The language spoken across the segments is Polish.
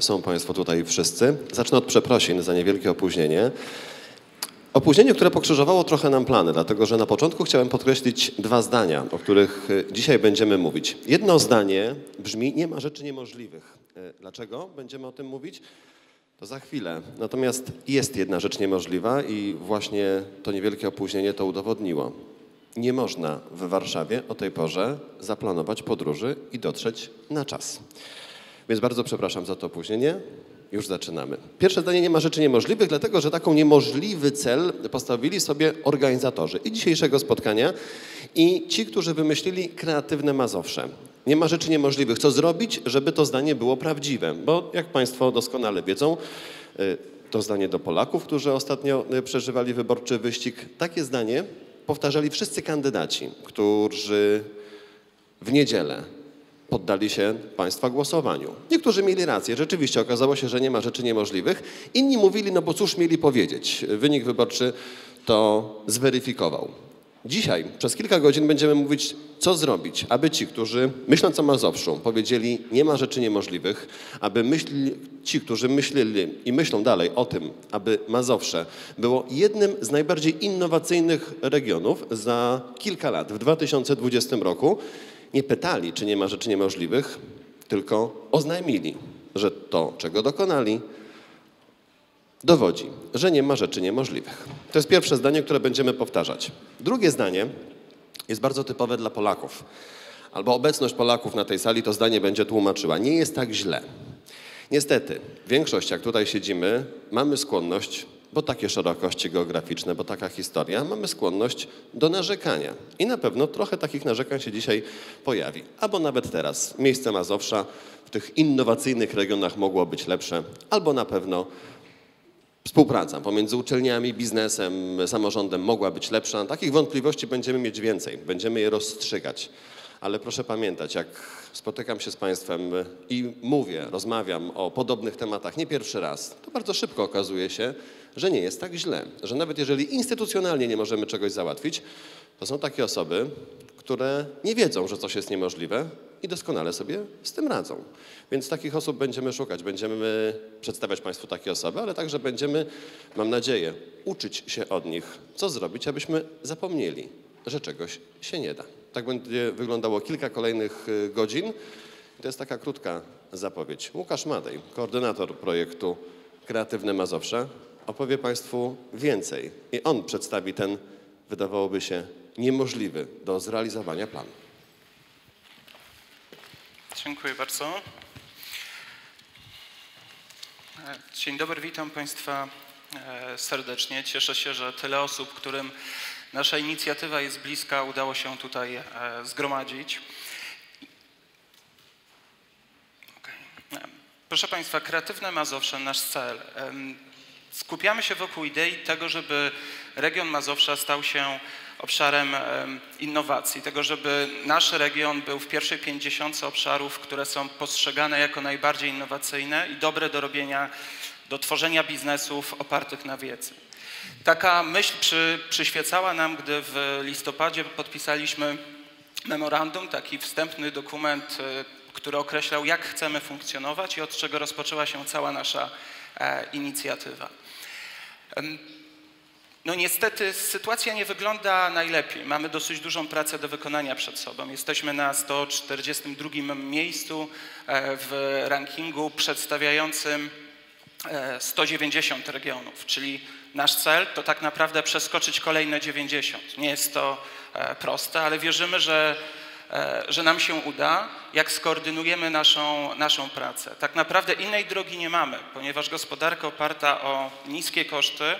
Są Państwo tutaj wszyscy. Zacznę od przeprosin za niewielkie opóźnienie. Opóźnienie, które pokrzyżowało trochę nam plany, dlatego że na początku chciałem podkreślić dwa zdania, o których e, dzisiaj będziemy mówić. Jedno zdanie brzmi: Nie ma rzeczy niemożliwych. E, dlaczego będziemy o tym mówić? To za chwilę. Natomiast jest jedna rzecz niemożliwa i właśnie to niewielkie opóźnienie to udowodniło. Nie można w Warszawie o tej porze zaplanować podróży i dotrzeć na czas. Więc bardzo przepraszam za to opóźnienie. Już zaczynamy. Pierwsze zdanie nie ma rzeczy niemożliwych, dlatego że taką niemożliwy cel postawili sobie organizatorzy i dzisiejszego spotkania i ci, którzy wymyślili kreatywne Mazowsze. Nie ma rzeczy niemożliwych. Co zrobić, żeby to zdanie było prawdziwe? Bo jak Państwo doskonale wiedzą, y, to zdanie do Polaków, którzy ostatnio y, przeżywali wyborczy wyścig, takie zdanie powtarzali wszyscy kandydaci, którzy w niedzielę poddali się Państwa głosowaniu. Niektórzy mieli rację, rzeczywiście okazało się, że nie ma rzeczy niemożliwych. Inni mówili, no bo cóż mieli powiedzieć. Wynik wyborczy to zweryfikował. Dzisiaj przez kilka godzin będziemy mówić, co zrobić, aby ci, którzy myśląc o Mazowszu, powiedzieli, nie ma rzeczy niemożliwych, aby myśli, ci, którzy myśleli i myślą dalej o tym, aby Mazowsze było jednym z najbardziej innowacyjnych regionów za kilka lat, w 2020 roku, nie pytali, czy nie ma rzeczy niemożliwych, tylko oznajmili, że to, czego dokonali, dowodzi, że nie ma rzeczy niemożliwych. To jest pierwsze zdanie, które będziemy powtarzać. Drugie zdanie jest bardzo typowe dla Polaków. Albo obecność Polaków na tej sali to zdanie będzie tłumaczyła. Nie jest tak źle. Niestety, większość, jak tutaj siedzimy, mamy skłonność bo takie szerokości geograficzne, bo taka historia, mamy skłonność do narzekania. I na pewno trochę takich narzekań się dzisiaj pojawi. Albo nawet teraz. Miejsce Mazowsza w tych innowacyjnych regionach mogło być lepsze, albo na pewno współpraca pomiędzy uczelniami, biznesem, samorządem mogła być lepsza. Takich wątpliwości będziemy mieć więcej, będziemy je rozstrzygać. Ale proszę pamiętać, jak spotykam się z Państwem i mówię, rozmawiam o podobnych tematach nie pierwszy raz, to bardzo szybko okazuje się, że nie jest tak źle. Że nawet jeżeli instytucjonalnie nie możemy czegoś załatwić, to są takie osoby, które nie wiedzą, że coś jest niemożliwe i doskonale sobie z tym radzą. Więc takich osób będziemy szukać, będziemy przedstawiać Państwu takie osoby, ale także będziemy, mam nadzieję, uczyć się od nich, co zrobić, abyśmy zapomnieli, że czegoś się nie da. Tak będzie wyglądało kilka kolejnych y, godzin. To jest taka krótka zapowiedź. Łukasz Madej, koordynator projektu Kreatywne Mazowsze, opowie Państwu więcej i on przedstawi ten, wydawałoby się, niemożliwy do zrealizowania plan. Dziękuję bardzo. Dzień dobry, witam Państwa e, serdecznie. Cieszę się, że tyle osób, którym nasza inicjatywa jest bliska, udało się tutaj e, zgromadzić. Proszę Państwa, kreatywne Mazowsze, nasz cel. Skupiamy się wokół idei tego, żeby region Mazowsza stał się obszarem innowacji, tego, żeby nasz region był w pierwszej pięćdziesiątce obszarów, które są postrzegane jako najbardziej innowacyjne i dobre do robienia, do tworzenia biznesów opartych na wiedzy. Taka myśl przy, przyświecała nam, gdy w listopadzie podpisaliśmy memorandum, taki wstępny dokument, e, który określał, jak chcemy funkcjonować i od czego rozpoczęła się cała nasza inicjatywa. No niestety sytuacja nie wygląda najlepiej. Mamy dosyć dużą pracę do wykonania przed sobą. Jesteśmy na 142 miejscu e, w rankingu przedstawiającym 190 e, regionów, czyli nasz cel to tak naprawdę przeskoczyć kolejne 90. Nie jest to e, proste, ale wierzymy, że, że nam się uda, jak skoordynujemy naszą, naszą pracę. Tak naprawdę innej drogi nie mamy, ponieważ gospodarka oparta o niskie koszty,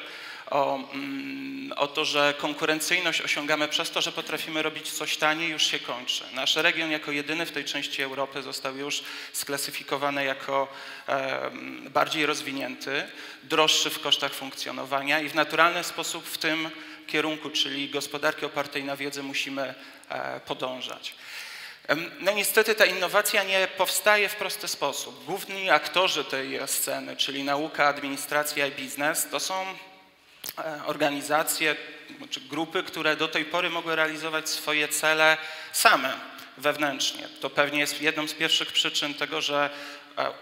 o, mm, o to, że konkurencyjność osiągamy przez to, że potrafimy robić coś taniej, już się kończy. Nasz region jako jedyny w tej części Europy został już sklasyfikowany jako e, bardziej rozwinięty, droższy w kosztach funkcjonowania i w naturalny sposób w tym kierunku, czyli gospodarki opartej na wiedzy, musimy e, podążać. No niestety ta innowacja nie powstaje w prosty sposób. Główni aktorzy tej sceny, czyli nauka, administracja i biznes, to są E, organizacje czy grupy, które do tej pory mogły realizować swoje cele same, wewnętrznie. To pewnie jest jedną z pierwszych przyczyn tego, że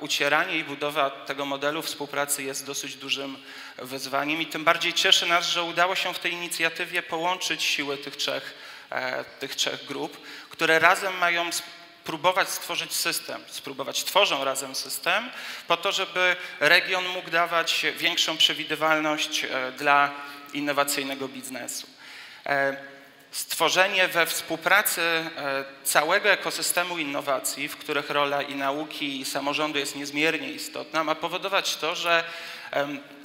ucieranie i budowa tego modelu współpracy jest dosyć dużym wyzwaniem i tym bardziej cieszy nas, że udało się w tej inicjatywie połączyć siły tych trzech, tych trzech grup, które razem mają spróbować stworzyć system, spróbować tworzą razem system po to, żeby region mógł dawać większą przewidywalność dla innowacyjnego biznesu. Stworzenie we współpracy e, całego ekosystemu innowacji, w których rola i nauki, i samorządu jest niezmiernie istotna, ma powodować to, że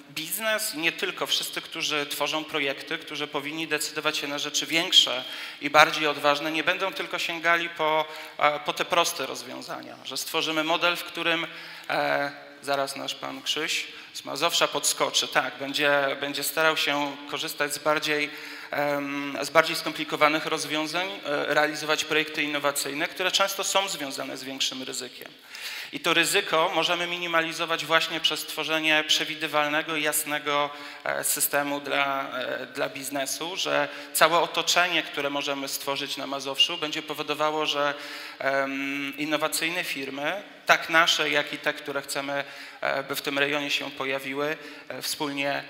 biznes, nie tylko wszyscy, którzy tworzą projekty, którzy powinni decydować się na rzeczy większe i bardziej odważne, nie będą tylko sięgali po, e, po te proste rozwiązania, że stworzymy model, w którym e, zaraz nasz pan Krzyś z Mazowsza podskoczy, tak, będzie, będzie starał się korzystać z bardziej z bardziej skomplikowanych rozwiązań e, realizować projekty innowacyjne, które często są związane z większym ryzykiem. I to ryzyko możemy minimalizować właśnie przez tworzenie przewidywalnego jasnego e, systemu dla, e, dla biznesu, że całe otoczenie, które możemy stworzyć na Mazowszu, będzie powodowało, że innowacyjne firmy, tak nasze, jak i te, które chcemy, by w tym rejonie się pojawiły, wspólnie,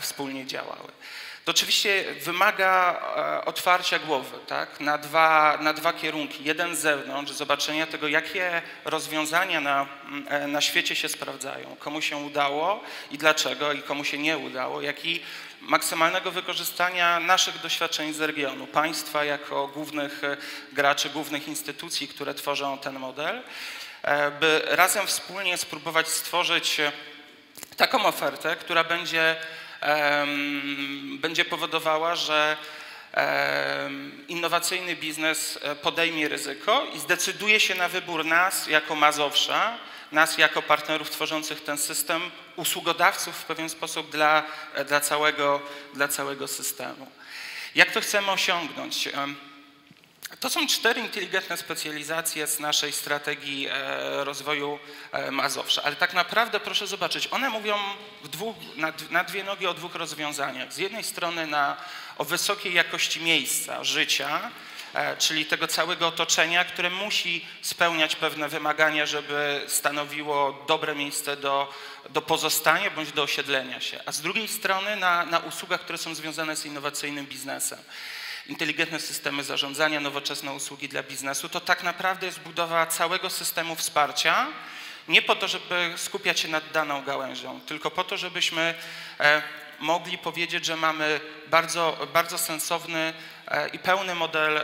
wspólnie działały to oczywiście wymaga e, otwarcia głowy tak? na, dwa, na dwa kierunki. Jeden z zewnątrz, zobaczenia tego, jakie rozwiązania na, e, na świecie się sprawdzają, komu się udało i dlaczego, i komu się nie udało, jak i maksymalnego wykorzystania naszych doświadczeń z regionu, państwa jako głównych e, graczy, głównych instytucji, które tworzą ten model, by razem wspólnie spróbować stworzyć taką ofertę, która będzie będzie powodowała, że innowacyjny biznes e, podejmie ryzyko i zdecyduje się na wybór nas jako Mazowsza, nas jako partnerów tworzących ten system, usługodawców w pewien sposób dla, e, dla, całego, dla całego systemu. Jak to chcemy osiągnąć? To są cztery inteligentne specjalizacje z naszej strategii e, rozwoju e, Mazowsza, ale tak naprawdę proszę zobaczyć, one mówią dwóch, na, na, dwie nogi o dwóch rozwiązaniach. Z jednej strony na, o wysokiej jakości miejsca, życia, e, czyli tego całego otoczenia, które musi spełniać pewne wymagania, żeby stanowiło dobre miejsce do, do pozostania bądź do osiedlenia się, a z drugiej strony na, na usługach, które są związane z innowacyjnym biznesem inteligentne systemy zarządzania, nowoczesne usługi dla biznesu, to tak naprawdę jest budowa całego systemu wsparcia, nie po to, żeby skupiać się nad daną gałęzią, tylko po to, żebyśmy e, mogli powiedzieć, że mamy bardzo, bardzo sensowny e, i pełny model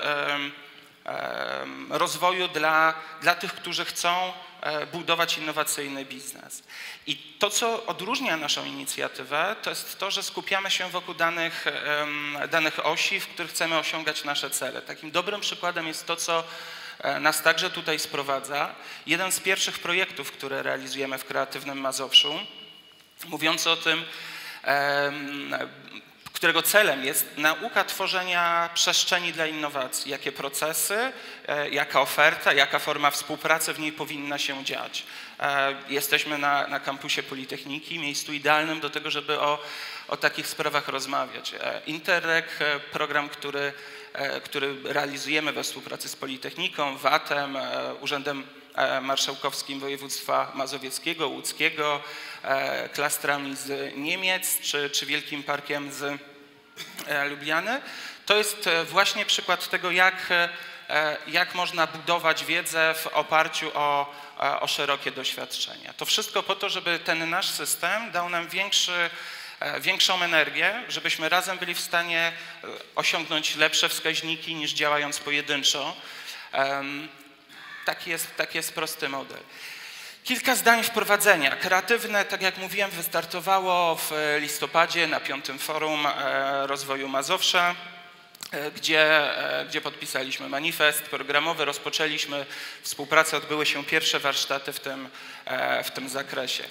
rozwoju dla, dla tych, którzy chcą E, budować innowacyjny biznes. I to, co odróżnia naszą inicjatywę, to jest to, że skupiamy się wokół danych, danych osi, w których chcemy osiągać nasze cele. Takim dobrym przykładem jest to, co e, nas także tutaj sprowadza. Jeden z pierwszych projektów, które realizujemy w Kreatywnym Mazowszu, mówiący o tym, którego celem jest nauka tworzenia przestrzeni dla innowacji, jakie procesy, e, jaka oferta, jaka forma współpracy w niej powinna się dziać. E, jesteśmy na, na kampusie Politechniki, miejscu idealnym do tego, żeby o, o takich sprawach rozmawiać. E, Interreg, program, który, który realizujemy we współpracy z Politechniką, VAT-em, Urzędem Marszałkowskim Województwa Mazowieckiego, Łódzkiego, klastrami z Niemiec czy, czy Wielkim Parkiem z Lubliany, to jest e, właśnie przykład tego, jak, e, jak można budować wiedzę w oparciu o, o szerokie doświadczenia. To wszystko po to, żeby ten nasz system dał nam większy, większą energię, żebyśmy razem byli w stanie osiągnąć lepsze wskaźniki niż działając pojedynczo. Taki jest, taki jest prosty model. Kilka zdań wprowadzenia. Kreatywne, tak jak mówiłem, wystartowało w listopadzie na piątym forum e, rozwoju Mazowsza, e, gdzie, e, gdzie podpisaliśmy manifest programowy, rozpoczęliśmy współpracę, odbyły się pierwsze warsztaty w tym, w tym zakresie.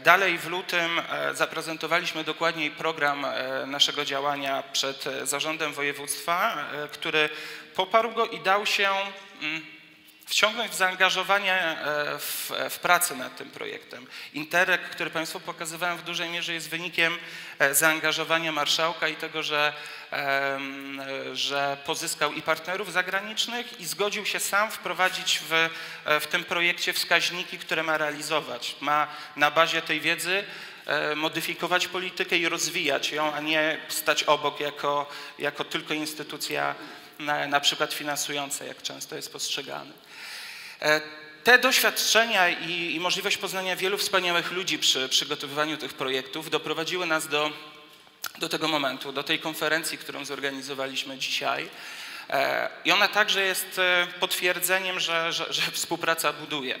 Dalej w lutym zaprezentowaliśmy dokładniej program naszego działania przed zarządem województwa, który poparł go i dał się mm, wciągnąć w zaangażowanie e, w, w pracę nad tym projektem. Interreg, który Państwu pokazywałem w dużej mierze jest wynikiem e, zaangażowania marszałka i tego, że, że pozyskał i partnerów zagranicznych i zgodził się sam wprowadzić w, e, w tym projekcie wskaźniki, które ma realizować. Ma na bazie tej wiedzy modyfikować politykę i rozwijać ją, a nie stać obok jako, jako tylko instytucja na, na przykład finansująca, jak często jest postrzegany. E, Te doświadczenia i, i możliwość poznania wielu wspaniałych ludzi przy przygotowywaniu tych projektów doprowadziły nas do, do tego momentu, do tej konferencji, którą zorganizowaliśmy dzisiaj. E, I ona także jest e, potwierdzeniem, że, że, że współpraca buduje.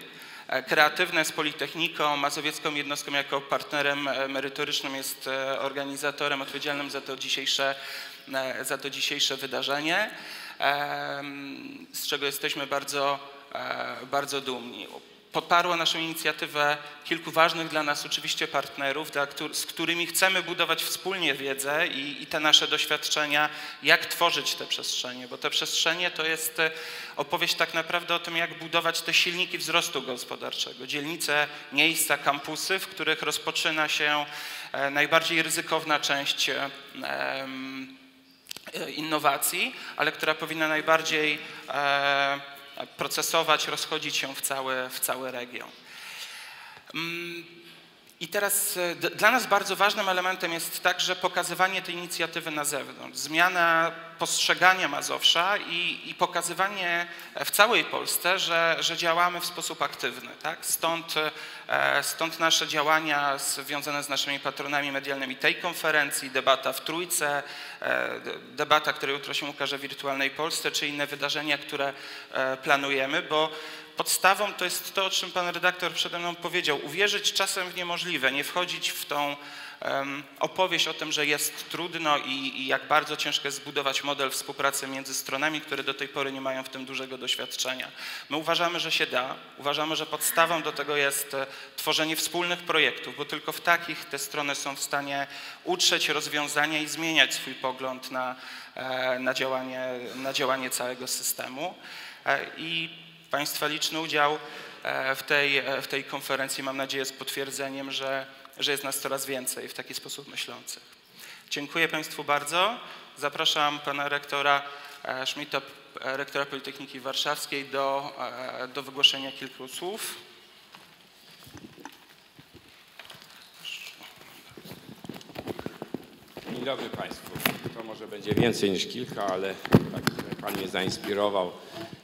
Kreatywne z Politechniką, Mazowiecką Jednostką jako partnerem merytorycznym jest organizatorem odpowiedzialnym za to dzisiejsze, za to dzisiejsze wydarzenie, z czego jesteśmy bardzo, bardzo dumni. Poparło naszą inicjatywę kilku ważnych dla nas oczywiście partnerów, z którymi chcemy budować wspólnie wiedzę i, i te nasze doświadczenia, jak tworzyć te przestrzenie, bo te przestrzenie to jest e, opowieść tak naprawdę o tym, jak budować te silniki wzrostu gospodarczego, dzielnice, miejsca, kampusy, w których rozpoczyna się e, najbardziej ryzykowna część e, e, innowacji, ale która powinna najbardziej e, procesować, rozchodzić się w cały, w cały region. I teraz e, dla nas bardzo ważnym elementem jest także pokazywanie tej inicjatywy na zewnątrz, zmiana postrzegania Mazowsza i, i pokazywanie w całej Polsce, że, że działamy w sposób aktywny. Tak? Stąd, e, stąd nasze działania związane z naszymi patronami medialnymi tej konferencji, debata w Trójce, e, debata, która jutro się ukaże w Wirtualnej Polsce, czy inne wydarzenia, które e, planujemy, bo podstawą to jest to, o czym pan redaktor przede mną powiedział. Uwierzyć czasem w niemożliwe, nie wchodzić w tą em, opowieść o tym, że jest trudno i, i jak bardzo ciężko jest zbudować model współpracy między stronami, które do tej pory nie mają w tym dużego doświadczenia. My uważamy, że się da. Uważamy, że podstawą do tego jest e, tworzenie wspólnych projektów, bo tylko w takich te strony są w stanie utrzeć rozwiązania i zmieniać swój pogląd na, e, na, działanie, na działanie całego systemu. E, I Państwa liczny udział e, w tej, e, w tej konferencji, mam nadzieję, jest potwierdzeniem, że, że jest nas coraz więcej w taki sposób myślących. Dziękuję Państwu bardzo. Zapraszam pana rektora e, Schmidta, e, rektora Politechniki Warszawskiej, do, do wygłoszenia kilku słów. Dzień dobry Państwu. To może będzie więcej niż kilka, ale tak Pan mnie zainspirował.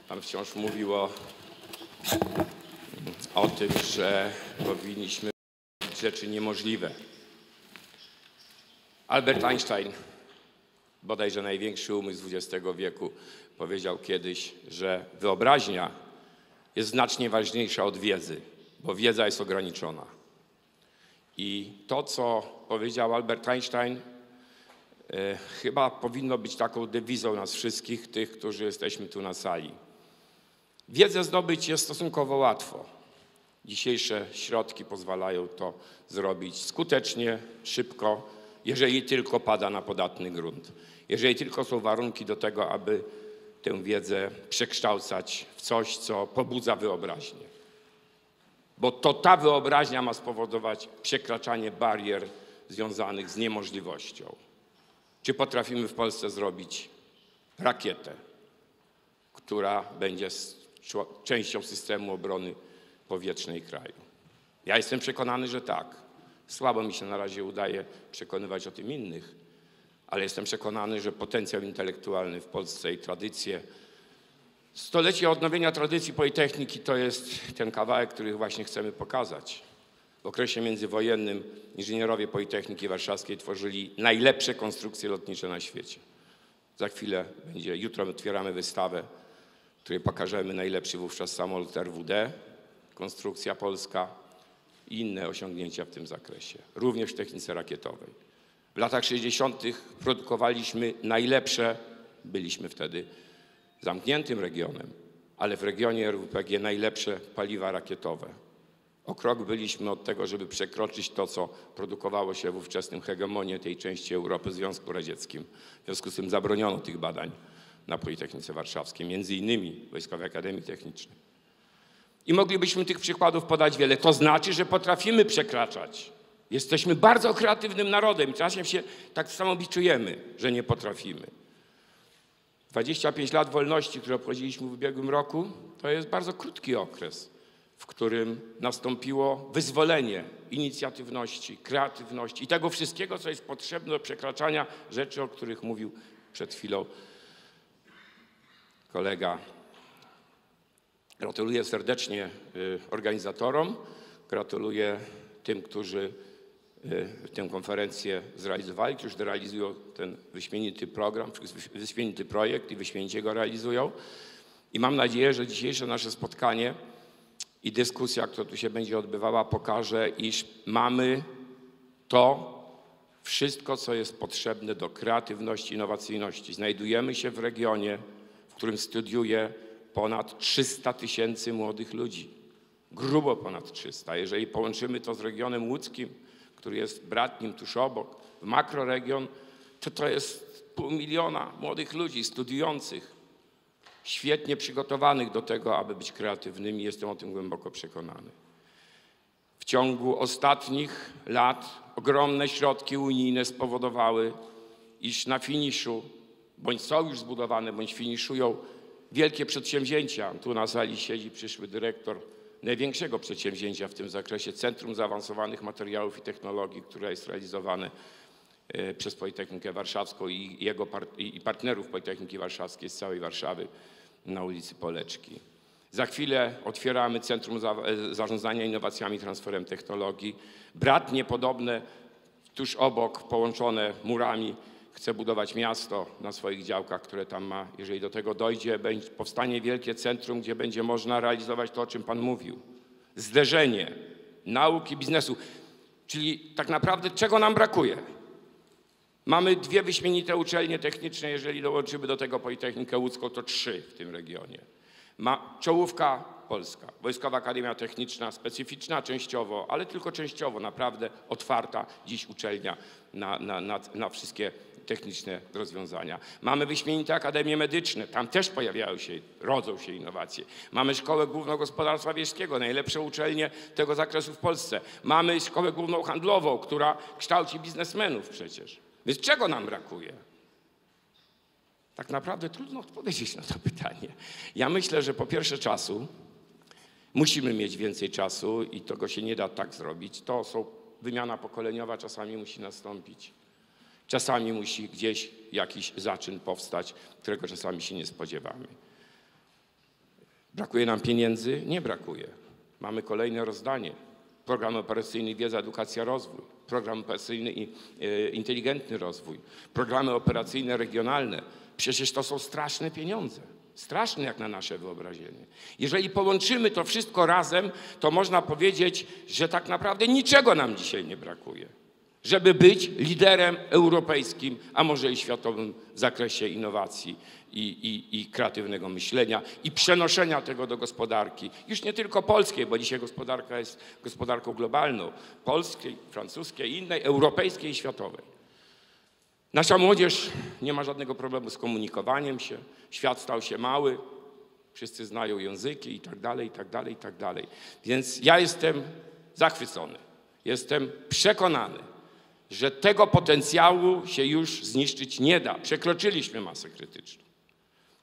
Pan wciąż mówił o, o tym, że powinniśmy robić rzeczy niemożliwe. Albert Einstein, bodajże największy umysł XX wieku, powiedział kiedyś, że wyobraźnia jest znacznie ważniejsza od wiedzy, bo wiedza jest ograniczona. I to, co powiedział Albert Einstein, chyba powinno być taką dewizą nas wszystkich, tych, którzy jesteśmy tu na sali. Wiedzę zdobyć jest stosunkowo łatwo. Dzisiejsze środki pozwalają to zrobić skutecznie, szybko, jeżeli tylko pada na podatny grunt. Jeżeli tylko są warunki do tego, aby tę wiedzę przekształcać w coś, co pobudza wyobraźnię. Bo to ta wyobraźnia ma spowodować przekraczanie barier związanych z niemożliwością. Czy potrafimy w Polsce zrobić rakietę, która będzie częścią systemu obrony powietrznej kraju? Ja jestem przekonany, że tak. Słabo mi się na razie udaje przekonywać o tym innych, ale jestem przekonany, że potencjał intelektualny w Polsce i tradycje, stolecie odnowienia tradycji Politechniki to jest ten kawałek, który właśnie chcemy pokazać. W okresie międzywojennym inżynierowie Politechniki Warszawskiej tworzyli najlepsze konstrukcje lotnicze na świecie. Za chwilę będzie, jutro otwieramy wystawę, w której pokażemy najlepszy wówczas samolot RWD, konstrukcja polska i inne osiągnięcia w tym zakresie, również w technice rakietowej. W latach 60. produkowaliśmy najlepsze, byliśmy wtedy zamkniętym regionem, ale w regionie RWPG najlepsze paliwa rakietowe. O krok byliśmy od tego, żeby przekroczyć to, co produkowało się w ówczesnym hegemonie tej części Europy Związku Radzieckim. W związku z tym zabroniono tych badań na Politechnice Warszawskiej, między innymi Wojskowej Akademii Technicznej. I moglibyśmy tych przykładów podać wiele. To znaczy, że potrafimy przekraczać. Jesteśmy bardzo kreatywnym narodem i czasem się tak samobiczujemy, że nie potrafimy. 25 lat wolności, które obchodziliśmy w ubiegłym roku, to jest bardzo krótki okres, w którym nastąpiło wyzwolenie inicjatywności, kreatywności i tego wszystkiego, co jest potrzebne do przekraczania rzeczy, o których mówił przed chwilą kolega. Gratuluję serdecznie y, organizatorom, gratuluję tym, którzy y, tę konferencję zrealizowali, którzy realizują ten wyśmienity program, wyśmienity projekt i wyśmienicie go realizują. I mam nadzieję, że dzisiejsze nasze spotkanie i dyskusja, która tu się będzie odbywała, pokaże, iż mamy to wszystko, co jest potrzebne do kreatywności, innowacyjności. Znajdujemy się w regionie, w którym studiuje ponad 300 tysięcy młodych ludzi. Grubo ponad 300. Jeżeli połączymy to z regionem łódzkim, który jest bratnim tuż obok, w makroregion, to to jest pół miliona młodych ludzi studiujących, świetnie przygotowanych do tego, aby być kreatywnymi. Jestem o tym głęboko przekonany. W ciągu ostatnich lat ogromne środki unijne spowodowały, iż na finiszu, bądź są już zbudowane, bądź finiszują wielkie przedsięwzięcia. Tu na sali siedzi przyszły dyrektor największego przedsięwzięcia w tym zakresie, Centrum Zaawansowanych Materiałów i Technologii, które jest realizowane przez Politechnikę Warszawską i, jego i partnerów Politechniki Warszawskiej z całej Warszawy na ulicy Poleczki. Za chwilę otwieramy Centrum e, Zarządzania Innowacjami Transferem Technologii. Bratnie podobne, tuż obok, połączone murami chce budować miasto na swoich działkach, które tam ma. Jeżeli do tego dojdzie, będzie, powstanie wielkie centrum, gdzie będzie można realizować to, o czym Pan mówił. Zderzenie nauki, biznesu. Czyli tak naprawdę czego nam brakuje? Mamy dwie wyśmienite uczelnie techniczne, jeżeli dołączymy do tego Politechnikę Łódzką, to trzy w tym regionie. Ma czołówka polska, Wojskowa Akademia Techniczna, specyficzna częściowo, ale tylko częściowo, naprawdę otwarta dziś uczelnia na, na, na, na wszystkie techniczne rozwiązania. Mamy wyśmienite akademie medyczne, tam też pojawiają się, rodzą się innowacje. Mamy Szkołę Główną Gospodarstwa Wiejskiego, najlepsze uczelnie tego zakresu w Polsce. Mamy Szkołę Główną Handlową, która kształci biznesmenów przecież. Więc czego nam brakuje? Tak naprawdę trudno odpowiedzieć na to pytanie. Ja myślę, że po pierwsze czasu, musimy mieć więcej czasu i tego się nie da tak zrobić. To są wymiana pokoleniowa czasami musi nastąpić. Czasami musi gdzieś jakiś zaczyn powstać, którego czasami się nie spodziewamy. Brakuje nam pieniędzy? Nie brakuje. Mamy kolejne rozdanie. Program operacyjny Wiedza, Edukacja, Rozwój. Program operacyjny i e, Inteligentny Rozwój. Programy operacyjne regionalne. Przecież to są straszne pieniądze. Straszne jak na nasze wyobrażenie. Jeżeli połączymy to wszystko razem, to można powiedzieć, że tak naprawdę niczego nam dzisiaj nie brakuje żeby być liderem europejskim, a może i światowym w zakresie innowacji i, i, i, kreatywnego myślenia i przenoszenia tego do gospodarki. Już nie tylko polskiej, bo dzisiaj gospodarka jest gospodarką globalną, polskiej, francuskiej, innej, europejskiej i światowej. Nasza młodzież nie ma żadnego problemu z komunikowaniem się, świat stał się mały, wszyscy znają języki i tak dalej, i tak dalej, i tak dalej. Więc ja jestem zachwycony, jestem przekonany, że tego potencjału się już zniszczyć nie da. Przekroczyliśmy masę krytyczną.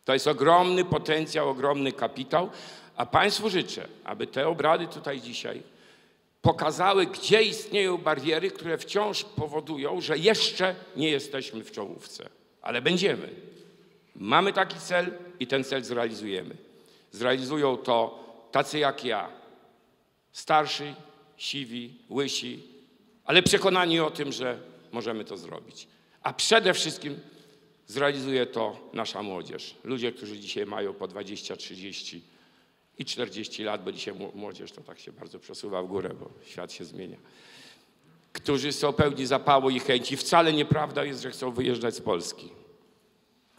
To jest ogromny potencjał, ogromny kapitał, a Państwu życzę, aby te obrady tutaj dzisiaj pokazały, gdzie istnieją bariery, które wciąż powodują, że jeszcze nie jesteśmy w czołówce, ale będziemy. Mamy taki cel i ten cel zrealizujemy. Zrealizują to tacy jak ja, starsi, siwi, łysi, ale przekonani o tym, że możemy to zrobić. A przede wszystkim zrealizuje to nasza młodzież. Ludzie, którzy dzisiaj mają po 20, 30 i 40 lat, bo dzisiaj młodzież to tak się bardzo przesuwa w górę, bo świat się zmienia. Którzy są pełni zapału i chęci. Wcale nieprawda jest, że chcą wyjeżdżać z Polski.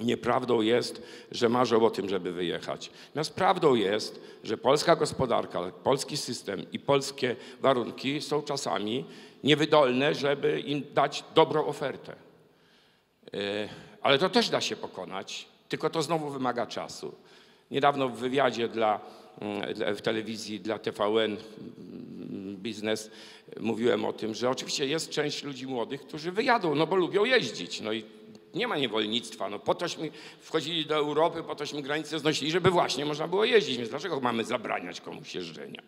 Nieprawdą jest, że marzą o tym, żeby wyjechać. Natomiast prawdą jest, że polska gospodarka, polski system i polskie warunki są czasami niewydolne, żeby im dać dobrą ofertę. E, ale to też da się pokonać, tylko to znowu wymaga czasu. Niedawno w wywiadzie dla, mm, w telewizji dla TVN Biznes mówiłem o tym, że oczywiście jest część ludzi młodych, którzy wyjadą, no bo lubią jeździć. No i nie ma niewolnictwa. No po tośmy wchodzili do Europy, po tośmy granice znosili, żeby właśnie można było jeździć. Więc dlaczego mamy zabraniać komuś jeżdżenia?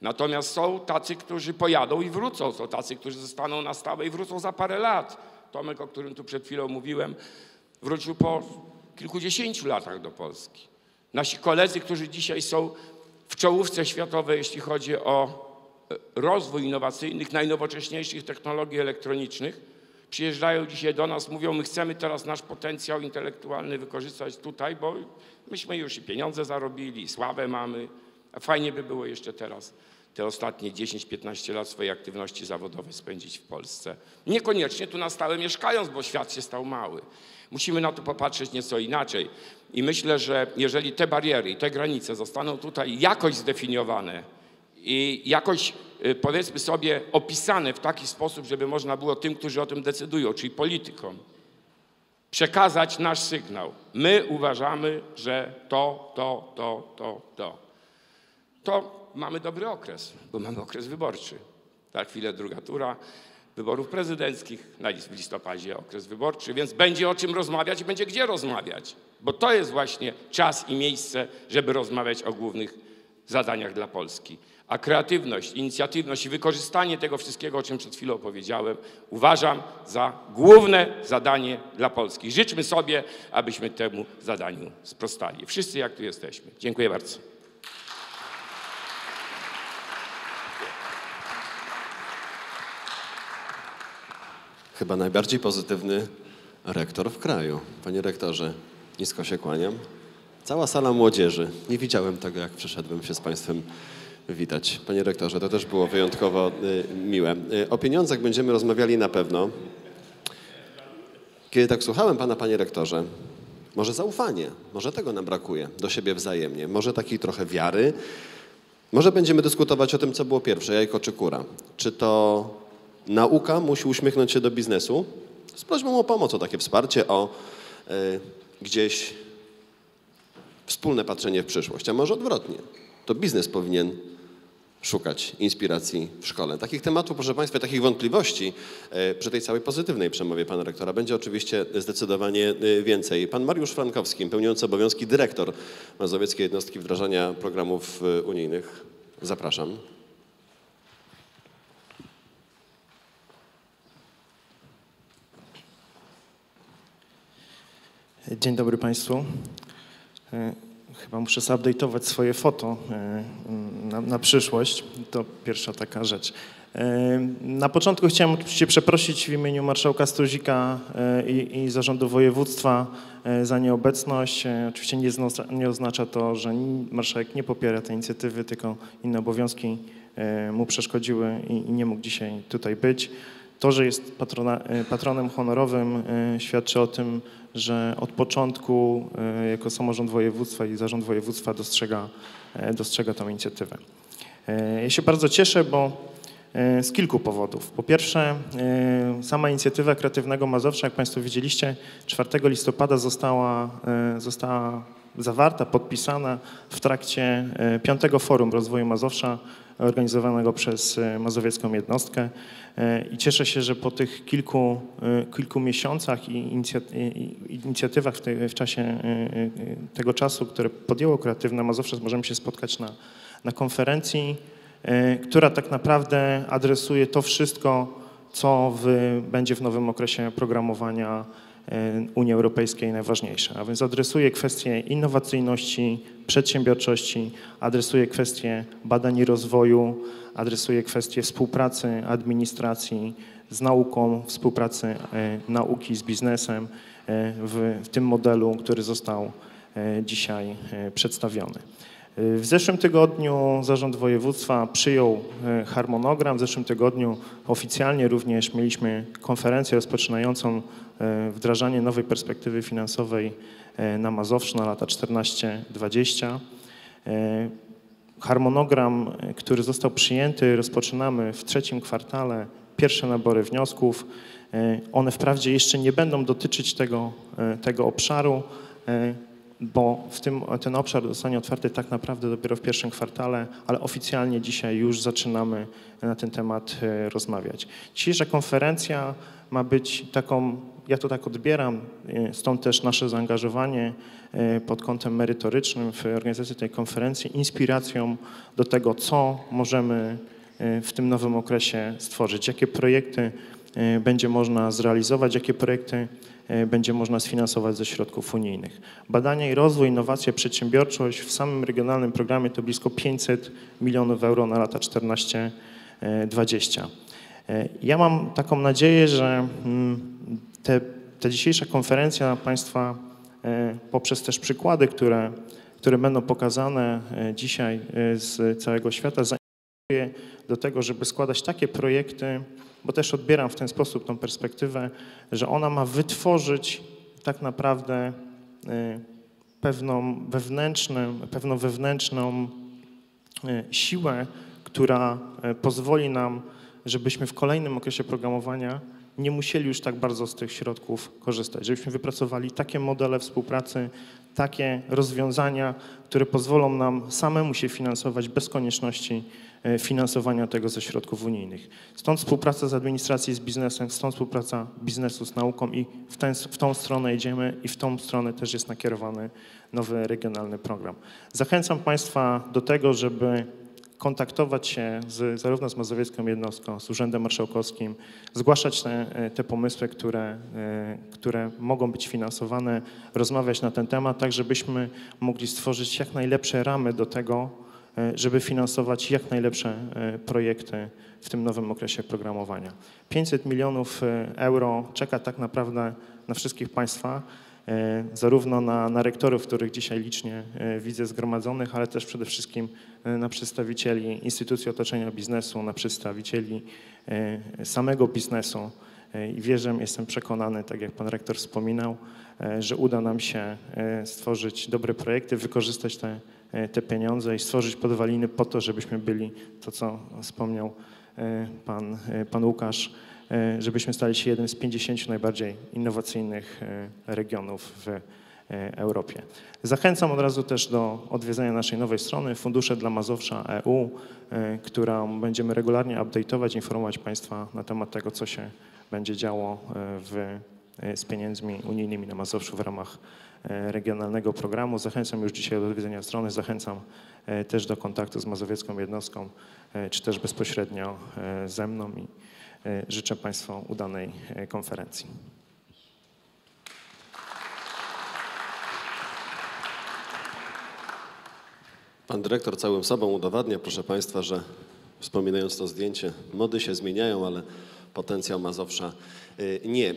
Natomiast są tacy, którzy pojadą i wrócą. Są tacy, którzy zostaną na stałe i wrócą za parę lat. Tomek, o którym tu przed chwilą mówiłem, wrócił po kilkudziesięciu latach do Polski. Nasi koledzy, którzy dzisiaj są w czołówce światowej, jeśli chodzi o e, rozwój innowacyjnych, najnowocześniejszych technologii elektronicznych, przyjeżdżają dzisiaj do nas, mówią, my chcemy teraz nasz potencjał intelektualny wykorzystać tutaj, bo myśmy już i pieniądze zarobili, i sławę mamy, a fajnie by było jeszcze teraz te ostatnie 10-15 lat swojej aktywności zawodowej spędzić w Polsce. Niekoniecznie tu na stałe mieszkając, bo świat się stał mały. Musimy na to popatrzeć nieco inaczej. I myślę, że jeżeli te bariery i te granice zostaną tutaj jakoś zdefiniowane i jakoś y, powiedzmy sobie opisane w taki sposób, żeby można było tym, którzy o tym decydują, czyli politykom, przekazać nasz sygnał. My uważamy, że to, to, to, to, to. To mamy dobry okres, bo mamy okres wyborczy. Za chwilę druga tura wyborów prezydenckich, na w listopadzie okres wyborczy, więc będzie o czym rozmawiać i będzie gdzie rozmawiać, bo to jest właśnie czas i miejsce, żeby rozmawiać o głównych zadaniach dla Polski. A kreatywność, inicjatywność i wykorzystanie tego wszystkiego, o czym przed chwilą powiedziałem, uważam za główne zadanie dla Polski. Życzmy sobie, abyśmy temu zadaniu sprostali. Wszyscy jak tu jesteśmy. Dziękuję bardzo. Chyba najbardziej pozytywny rektor w kraju. Panie rektorze, nisko się kłaniam. Cała sala młodzieży. Nie widziałem tego, jak przyszedłem się z Państwem witać. Panie rektorze, to też było wyjątkowo y, miłe. Y, o pieniądzach będziemy rozmawiali na pewno. Kiedy tak słuchałem Pana, Panie rektorze, może zaufanie, może tego nam brakuje do siebie wzajemnie, może takiej trochę wiary. Może będziemy dyskutować o tym, co było pierwsze, jajko czy kura. Czy to nauka musi uśmiechnąć się do biznesu z prośbą o pomoc, o takie wsparcie, o y, gdzieś wspólne patrzenie w przyszłość, a może odwrotnie. To biznes powinien szukać inspiracji w szkole. Takich tematów, proszę Państwa, takich wątpliwości y, przy tej całej pozytywnej przemowie Pana Rektora będzie oczywiście zdecydowanie y, więcej. Pan Mariusz Frankowski, pełniący obowiązki dyrektor Mazowieckiej Jednostki Wdrażania Programów Unijnych. Zapraszam. Dzień dobry Państwu. E, chyba muszę zupdate'ować swoje foto e, na, na, przyszłość. To pierwsza taka rzecz. E, na początku chciałem oczywiście przeprosić w imieniu marszałka Struzika i, i zarządu województwa za nieobecność. Oczywiście nie, nie oznacza to, że marszałek nie popiera tej inicjatywy, tylko inne obowiązki mu przeszkodziły i, i nie mógł dzisiaj tutaj być. To, że jest patrona, patronem honorowym świadczy o tym, że od początku e, jako samorząd województwa i zarząd województwa dostrzega, e, dostrzega tą inicjatywę. E, ja się bardzo cieszę, bo z kilku powodów. Po pierwsze, sama inicjatywa Kreatywnego Mazowsza, jak Państwo widzieliście, 4 listopada została, została zawarta, podpisana w trakcie piątego Forum Rozwoju Mazowsza organizowanego przez Mazowiecką Jednostkę. E, I cieszę się, że po tych kilku, e, kilku miesiącach i inicjatywach w, te, w czasie e, tego czasu, które podjęło Kreatywne Mazowsze, możemy się spotkać na, na konferencji, która tak naprawdę adresuje to wszystko, co w, będzie w nowym okresie programowania Unii Europejskiej najważniejsze. A więc adresuje kwestie innowacyjności, przedsiębiorczości, adresuje kwestie badań i rozwoju, adresuje kwestie współpracy administracji z nauką, współpracy e, nauki z biznesem e, w, w tym modelu, który został e, dzisiaj przedstawiony. W zeszłym tygodniu Zarząd Województwa przyjął harmonogram. W zeszłym tygodniu oficjalnie również mieliśmy konferencję rozpoczynającą wdrażanie nowej perspektywy finansowej na Mazowszu na lata 14-20. Harmonogram, który został przyjęty, rozpoczynamy w trzecim kwartale. Pierwsze nabory wniosków. One wprawdzie jeszcze nie będą dotyczyć tego, tego obszaru. bo w tym, ten obszar zostanie otwarty tak naprawdę dopiero w pierwszym kwartale, ale oficjalnie dzisiaj już zaczynamy na ten temat e, rozmawiać. Dzisiejsza konferencja ma być taką, ja to tak odbieram, e, stąd też nasze zaangażowanie e, pod kątem merytorycznym w organizacji tej konferencji, inspiracją do tego, co możemy e, w tym nowym okresie stworzyć, jakie projekty będzie można zrealizować, jakie projekty będzie można sfinansować ze środków unijnych. Badania i rozwój, innowacje, przedsiębiorczość w samym regionalnym programie to blisko 500 milionów euro na lata 14-20. E, Ja mam taką nadzieję, że mm, te, ta dzisiejsza konferencja Państwa e, poprzez też przykłady, które, które będą pokazane e, dzisiaj z całego świata, zainspiruje do tego, żeby składać takie projekty, bo też odbieram w ten sposób tą perspektywę, że ona ma wytworzyć tak naprawdę pewną wewnętrzną, pewną wewnętrzną siłę, która pozwoli nam, żebyśmy w kolejnym okresie programowania nie musieli już tak bardzo z tych środków korzystać, żebyśmy wypracowali takie modele współpracy, takie rozwiązania, które pozwolą nam samemu się finansować bez konieczności e, finansowania tego ze środków unijnych. Stąd współpraca z administracją, z biznesem, stąd współpraca biznesu z nauką i w, ten, w tą stronę idziemy i w tą stronę też jest nakierowany nowy regionalny program. Zachęcam Państwa do tego, żeby kontaktować się z, zarówno z Mazowiecką Jednostką, z Urzędem Marszałkowskim, zgłaszać te, te pomysły, które, e, które mogą być finansowane, rozmawiać na ten temat, tak żebyśmy mogli stworzyć jak najlepsze ramy do tego, e, żeby finansować jak najlepsze e, projekty w tym nowym okresie programowania. 500 milionów e, euro czeka tak naprawdę na wszystkich Państwa, e, zarówno na, na rektorów, których dzisiaj licznie e, widzę zgromadzonych, ale też przede wszystkim e, na przedstawicieli instytucji otoczenia biznesu, na przedstawicieli e, samego biznesu. E, I wierzę, jestem przekonany, tak jak pan rektor wspominał, e, że uda nam się e, stworzyć dobre projekty, wykorzystać te, e, te pieniądze i stworzyć podwaliny po to, żebyśmy byli, to co wspomniał e, pan, e, pan Łukasz, e, żebyśmy stali się jednym z 50 najbardziej innowacyjnych e, regionów w e, Europie. Zachęcam od razu też do odwiedzenia naszej nowej strony Fundusze dla Mazowsza EU, e, którą będziemy regularnie update'ować, informować Państwa na temat tego, co się będzie działo e, w, e, z pieniędzmi unijnymi na Mazowszu w ramach e, regionalnego programu. Zachęcam już dzisiaj do odwiedzenia strony, zachęcam e, też do kontaktu z mazowiecką jednostką, e, czy też bezpośrednio e, ze mną e, życzę Państwu udanej e, konferencji. Pan dyrektor całym sobą udowadnia, proszę Państwa, że wspominając to zdjęcie, mody się zmieniają, ale potencjał Mazowsza y, nie.